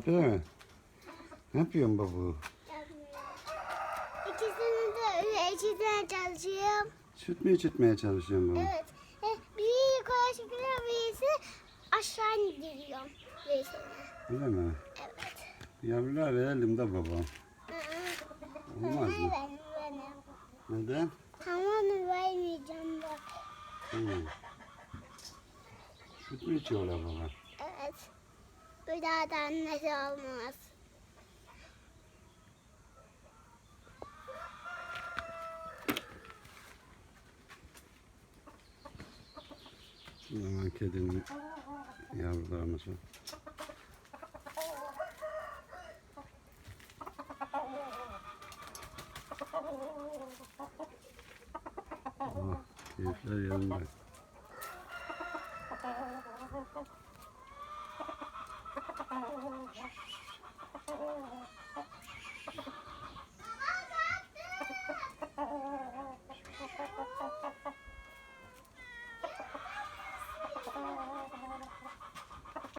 Hadi mi? Ne yapıyorsun babu? İkisini de eşitmeye çalışıyorum. Süt mü içitmeye çalışıyorsun babu? Evet. E, Biri yukarı çıkıyor, birisi aşağı indiriyorum. Birisini. Öyle mi? Evet. Yavrular verelim de baba. Olmaz mı? Benim. Neden? Tamam vermeyeceğim bak. Hı. Süt mü içiyorlar baba? Evet. Bir daha da annesi olmaz. O zaman kedinin yavrularımız var. Oh, keyifler yerinde.